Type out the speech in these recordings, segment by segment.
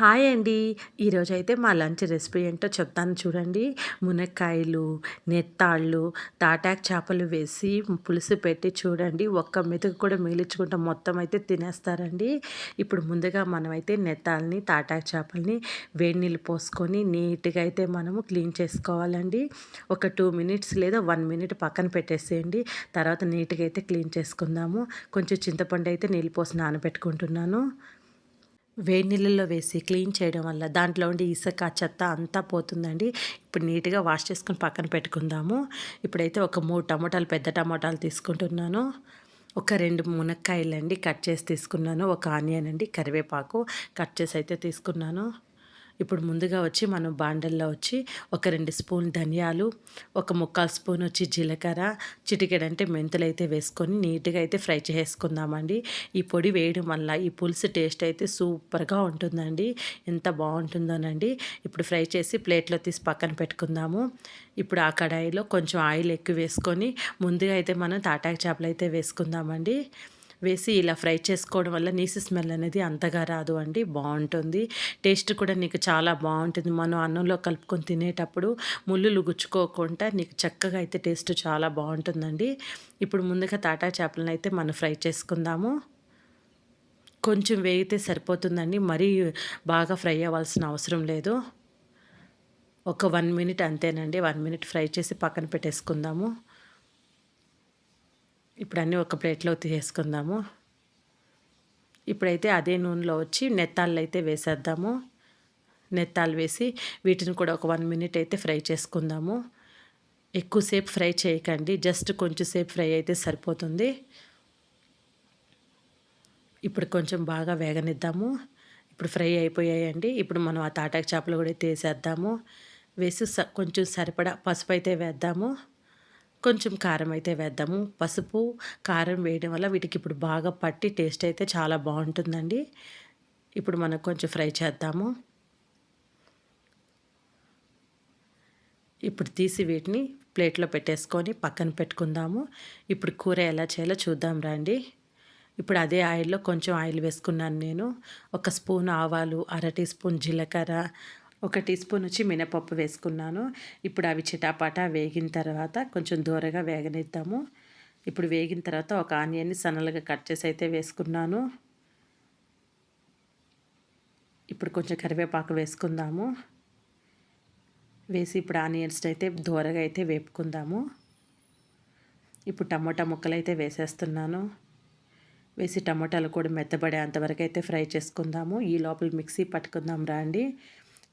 Hi అండి. ఈరోజు అయితే మా లంచ్ రెసిపీ ఏంటో చెప్తాను చూడండి. మునక్కాయలు నెత్తాళ్ళు తాటాకు చేపలు వేసి పులుసు పెట్టి చూడండి. ఒక్క మెతుకు కూడా మిగిలించుకుంటా మొత్తం అయితే తినేస్తారండి. ఇప్పుడు ముందుగా మనమైతే నెత్తాలని తాటాకు చేపల్ని వేడి నీళ్ళు పోసుకొని నీట్గా అయితే మనము క్లీన్ చేసుకోవాలండి. ఒక టూ మినిట్స్ లేదా వన్ మినిట్ పక్కన పెట్టేసేయండి. తర్వాత నీట్గా అయితే క్లీన్ చేసుకుందాము. కొంచెం చింతపండు అయితే నీళ్ళు పోసి నానబెట్టుకుంటున్నాను. వేడి నీళ్ళల్లో వేసి క్లీన్ చేయడం వల్ల దాంట్లో ఉండే ఇసుక చెత్త అంతా పోతుందండి. ఇప్పుడు నీట్గా వాష్ చేసుకుని పక్కన పెట్టుకుందాము. ఇప్పుడైతే ఒక మూడు టమోటాలు పెద్ద టమోటాలు తీసుకుంటున్నాను. ఒక రెండు మునక్కాయలు అండి కట్ చేసి తీసుకున్నాను. ఒక ఆనియన్ అండి కరివేపాకు కట్ చేసి అయితే తీసుకున్నాను. ఇప్పుడు ముందుగా వచ్చి మనం బాండల్లో వచ్చి ఒక రెండు స్పూన్ ధనియాలు ఒక ముక్కాలు స్పూన్ వచ్చి జీలకర్ర చిటికెడంటే మెంతులు అయితే వేసుకొని నీట్గా అయితే ఫ్రై చేసుకుందామండి. ఈ పొడి వేయడం వల్ల ఈ పులుసు టేస్ట్ అయితే సూపర్గా ఉంటుందండి. ఎంత బాగుంటుందోనండి. ఇప్పుడు ఫ్రై చేసి ప్లేట్లో తీసి పక్కన పెట్టుకుందాము. ఇప్పుడు ఆ కడాయిలో కొంచెం ఆయిల్ ఎక్కువ వేసుకొని ముందుగా అయితే మనం తాటాకు చేపలు అయితే వేసుకుందామండి. వేసి ఇలా ఫ్రై చేసుకోవడం వల్ల నీసు స్మెల్ అనేది అంతగా రాదు అండి. బాగుంటుంది. టేస్ట్ కూడా నీకు చాలా బాగుంటుంది. మనం అన్నంలో కలుపుకొని తినేటప్పుడు ముళ్ళులు గుచ్చుకోకుండా నీకు చక్కగా అయితే టేస్ట్ చాలా బాగుంటుందండి. ఇప్పుడు ముందుగా తాటా చేపలను అయితే మనం ఫ్రై చేసుకుందాము. కొంచెం వేగితే సరిపోతుందండి. మరీ బాగా ఫ్రై అవ్వాల్సిన అవసరం లేదు. ఒక వన్ మినిట్ అంతేనండి. వన్ మినిట్ ఫ్రై చేసి పక్కన పెట్టేసుకుందాము. ఇప్పుడు అన్నీ ఒక ప్లేట్లో తీసేసుకుందాము. ఇప్పుడైతే అదే నూనెలో వచ్చి నెత్తాళ్ళు అయితే వేసేద్దాము. నెత్తాలు వేసి వీటిని కూడా ఒక వన్ మినిట్ అయితే ఫ్రై చేసుకుందాము. ఎక్కువసేపు ఫ్రై చేయకండి జస్ట్ కొంచెం సేపు ఫ్రై అయితే సరిపోతుంది. ఇప్పుడు కొంచెం బాగా వేగనిద్దాము. ఇప్పుడు ఫ్రై అయిపోయాయండి. ఇప్పుడు మనం ఆ తాటాకు చేపలు కూడా తీసేద్దాము. వేసి కొంచెం సరిపడా పసుపు అయితే వేద్దాము. కొంచెం కారం అయితే వేద్దాము. పసుపు కారం వేయడం వల్ల వీటికి ఇప్పుడు బాగా పట్టి టేస్ట్ అయితే చాలా బాగుంటుందండి. ఇప్పుడు మనం కొంచెం ఫ్రై చేద్దాము. ఇప్పుడు తీసి వీటిని ప్లేట్లో పెట్టేసుకొని పక్కన పెట్టుకుందాము. ఇప్పుడు కూర ఎలా చేయాలో చూద్దాం రండి. ఇప్పుడు అదే ఆయిల్లో కొంచెం ఆయిల్ వేసుకున్నాను నేను. ఒక స్పూన్ ఆవాలు అర టీ స్పూన్ జీలకర్ర ఒక టీ స్పూన్ వచ్చి మినపప్పు వేసుకున్నాను. ఇప్పుడు అవి చిటాపాటా వేగిన తర్వాత కొంచెం దూరగా వేగనిద్దాము. ఇప్పుడు వేగిన తర్వాత ఒక ఆనియన్ని సన్నలుగా కట్ చేసి అయితే వేసుకున్నాను. ఇప్పుడు కొంచెం కరివేపాకు వేసుకుందాము. వేసి ఇప్పుడు ఆనియన్స్ అయితే దూరగా అయితే వేపుకుందాము. ఇప్పుడు టమోటా ముక్కలు అయితే వేసేస్తున్నాను. వేసి టమోటాలు కూడా మెత్తబడే అంతవరకు అయితే ఫ్రై చేసుకుందాము. ఈ లోపల మిక్సీ పట్టుకుందాం రండి.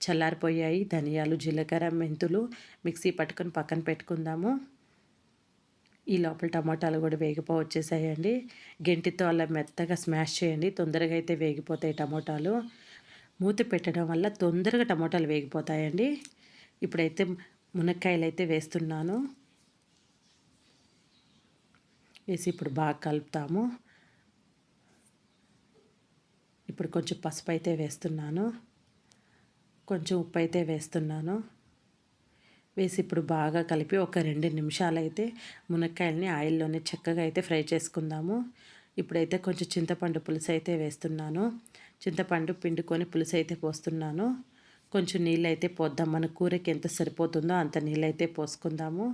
చల్లారిపోయాయి. ధనియాలు జీలకర్ర మెంతులు మిక్సీ పట్టుకొని పక్కన పెట్టుకుందాము. ఈ లోపల టమాటాలు కూడా వేగిపో వచ్చేసాయండి. గెంటితో అలా మెత్తగా స్మాష్ చేయండి. తొందరగా అయితే వేగిపోతాయి టమోటాలు. మూత పెట్టడం వల్ల తొందరగా టమోటాలు వేగిపోతాయండి. ఇప్పుడైతే మునక్కాయలు అయితే వేస్తున్నాను. వేసి ఇప్పుడు బాగా కలుపుతాము. ఇప్పుడు కొంచెం పసుపు అయితే వేస్తున్నాను. కొంచెం ఉప్పు అయితే వేస్తున్నాను. వేసి ఇప్పుడు బాగా కలిపి ఒక రెండు నిమిషాలు అయితే మునక్కాయలని ఆయిల్లోనే చక్కగా అయితే ఫ్రై చేసుకుందాము. ఇప్పుడైతే కొంచెం చింతపండు పులుసు అయితే వేస్తున్నాను. చింతపండు పిండుకొని పులుసు అయితే పోస్తున్నాను. కొంచెం నీళ్ళు అయితే పోద్దాం. మన కూరకి ఎంత సరిపోతుందో అంత నీళ్ళు అయితే పోసుకుందాము.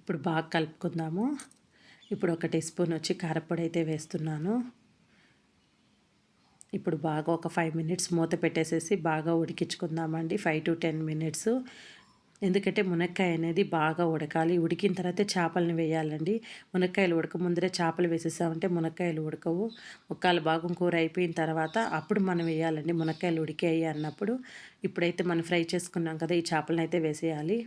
ఇప్పుడు బాగా కలుపుకుందాము. ఇప్పుడు ఒక టీ స్పూన్ వచ్చి కారపొడి అయితే వేస్తున్నాను. ఇప్పుడు బాగా ఒక ఫైవ్ మినిట్స్ మూత పెట్టేసేసి బాగా ఉడికించుకుందామండి. Five to ten minutes. ఎందుకంటే మునక్కాయ అనేది బాగా ఉడకాలి. ఉడికిన తర్వాత చేపలను వేయాలండి. మునక్కాయలు ఉడక ముందరే చేపలు వేసేసామంటే మునక్కాయలు ఉడకవు. ముక్కాలు భాగం కూర అయిపోయిన తర్వాత అప్పుడు మనం వేయాలండి. మునక్కాయలు ఉడికాయి అన్నప్పుడు. ఇప్పుడైతే మనం ఫ్రై చేసుకున్నాం కదా ఈ చేపలను అయితే వేసేయాలి.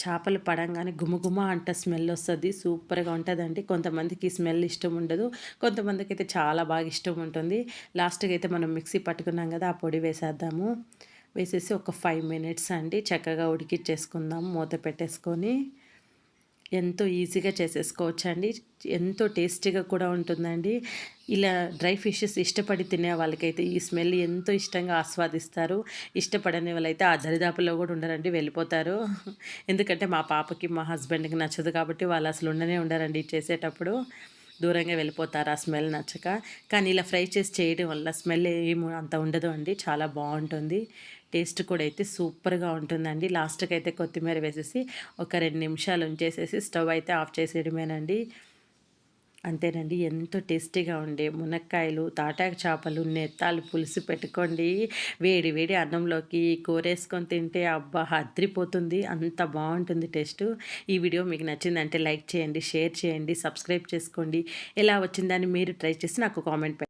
చేపలు పడంగానే గుమగుమ అంట స్మెల్ వస్తుంది. సూపర్గా ఉంటుందండి. కొంతమందికి స్మెల్ ఇష్టం ఉండదు. కొంతమందికి అయితే చాలా బాగా ఇష్టం ఉంటుంది. లాస్ట్కి అయితే మనం మిక్సీ పట్టుకున్నాం కదా ఆ పొడి వేసేద్దాము. వేసేసి ఒక ఫైవ్ మినిట్స్ అండి. చక్కగా ఉడికిచ్చేసుకుందాం. మూత పెట్టేసుకొని. ఎంతో ఈజీగా చేసేసుకోవచ్చు అండి ఎంతో టేస్టీగా కూడా ఉంటుందండి. ఇలా డ్రై ఫిషెస్ ఇష్టపడి తినే వాళ్ళకైతే ఈ స్మెల్ ఎంతో ఇష్టంగా ఆస్వాదిస్తారు. ఇష్టపడని వాళ్ళైతే ఆ దరిదాపులో కూడా ఉండరండి వెళ్ళిపోతారు. ఎందుకంటే మా పాపకి మా హస్బెండ్కి నచ్చదు కాబట్టి వాళ్ళు అసలు ఉండనే ఉండరండి చేసేటప్పుడు. దూరంగా వెళ్ళిపోతారు. ఆ స్మెల్ నచ్చక. కానీ ఇలా ఫ్రై చేసి చేయడం వల్ల స్మెల్ ఏమి అంత ఉండదు అండి. చాలా బాగుంటుంది. టేస్ట్ కూడా అయితే సూపర్గా ఉంటుందండి. లాస్ట్కి అయితే కొత్తిమీర వేసేసి ఒక రెండు నిమిషాలు ఉంచేసేసి స్టవ్ అయితే ఆఫ్ చేసేయడమేనండి. అంతేనండి. ఎంతో టేస్టీగా ఉండే మునక్కాయలు తాటాకు చేపలు నెత్తాలు పులుసు పెట్టుకోండి. వేడి వేడి అన్నంలోకి కూరేసుకొని తింటే అబ్బా అద్రిపోతుంది. అంత బాగుంటుంది టేస్ట్. ఈ వీడియో మీకు నచ్చిందంటే లైక్ చేయండి షేర్ చేయండి సబ్స్క్రైబ్ చేసుకోండి. ఎలా వచ్చిందని మీరు ట్రై చేసి నాకు కామెంట్